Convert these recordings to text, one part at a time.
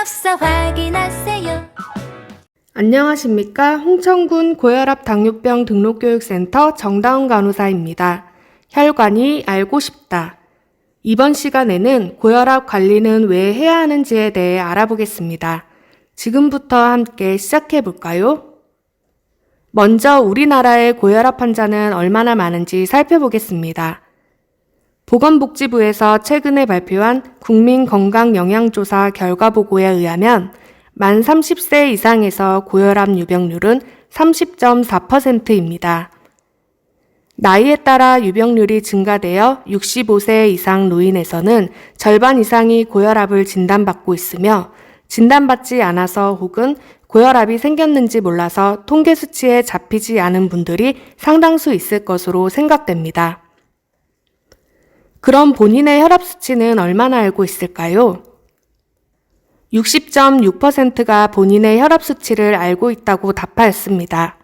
없어 확인하세요. 안녕하십니까. 홍천군 고혈압 당뇨병 등록교육센터 정다운 간호사입니다. 혈관이 알고 싶다. 이번 시간에는 고혈압 관리는 왜 해야 하는지에 대해 알아보겠습니다. 지금부터 함께 시작해 볼까요? 먼저 우리나라의 고혈압 환자는 얼마나 많은지 살펴보겠습니다. 보건복지부에서 최근에 발표한 국민건강영양조사 결과 보고에 의하면 만 30세 이상에서 고혈압 유병률은 30.4%입니다. 나이에 따라 유병률이 증가되어 65세 이상 노인에서는 절반 이상이 고혈압을 진단받고 있으며 진단받지 않아서 혹은 고혈압이 생겼는지 몰라서 통계 수치에 잡히지 않은 분들이 상당수 있을 것으로 생각됩니다. 그럼 본인의 혈압 수치는 얼마나 알고 있을까요? 60.6%가 본인의 혈압 수치를 알고 있다고 답하였습니다.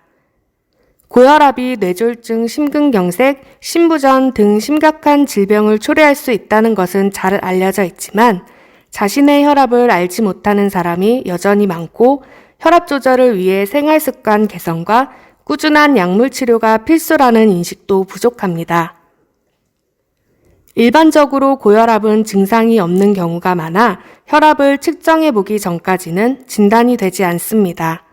고혈압이 뇌졸중, 심근경색, 심부전 등 심각한 질병을 초래할 수 있다는 것은 잘 알려져 있지만 자신의 혈압을 알지 못하는 사람이 여전히 많고 혈압 조절을 위해 생활 습관 개선과 꾸준한 약물 치료가 필수라는 인식도 부족합니다. 일반적으로 고혈압은 증상이 없는 경우가 많아 혈압을 측정해 보기 전까지는 진단이 되지 않습니다.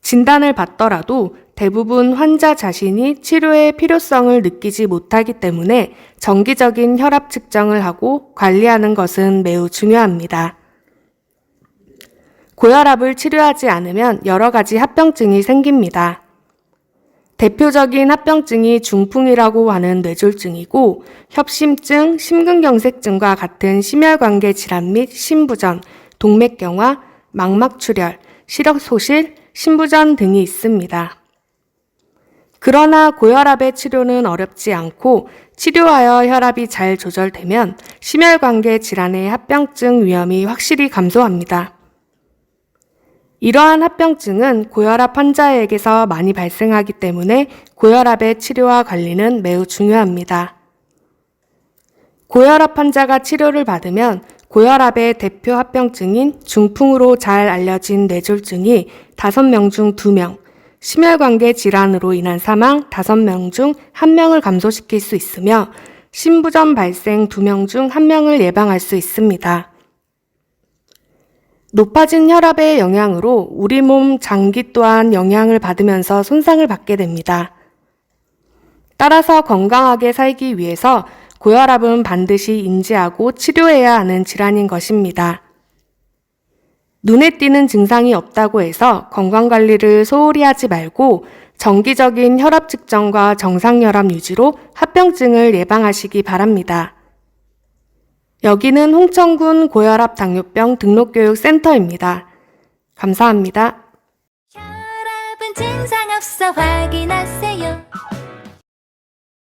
진단을 받더라도 대부분 환자 자신이 치료의 필요성을 느끼지 못하기 때문에 정기적인 혈압 측정을 하고 관리하는 것은 매우 중요합니다. 고혈압을 치료하지 않으면 여러 가지 합병증이 생깁니다. 대표적인 합병증이 중풍이라고 하는 뇌졸중이고 협심증, 심근경색증과 같은 심혈관계 질환 및 심부전, 동맥경화, 망막출혈, 시력소실, 신부전 등이 있습니다. 그러나 고혈압의 치료는 어렵지 않고 치료하여 혈압이 잘 조절되면 심혈관계 질환의 합병증 위험이 확실히 감소합니다. 이러한 합병증은 고혈압 환자에게서 많이 발생하기 때문에 고혈압의 치료와 관리는 매우 중요합니다. 고혈압 환자가 치료를 받으면 고혈압의 대표 합병증인 중풍으로 잘 알려진 뇌졸중이 5명 중 2명, 심혈관계 질환으로 인한 사망 5명 중 1명을 감소시킬 수 있으며 심부전 발생 2명 중 1명을 예방할 수 있습니다. 높아진 혈압의 영향으로 우리 몸 장기 또한 영향을 받으면서 손상을 받게 됩니다. 따라서 건강하게 살기 위해서 고혈압은 반드시 인지하고 치료해야 하는 질환인 것입니다. 눈에 띄는 증상이 없다고 해서 건강관리를 소홀히 하지 말고 정기적인 혈압 측정과 정상 혈압 유지로 합병증을 예방하시기 바랍니다. 여기는 홍천군 고혈압 당뇨병 등록교육 센터입니다. 감사합니다. 혈압은 증상 없어 확인하세요.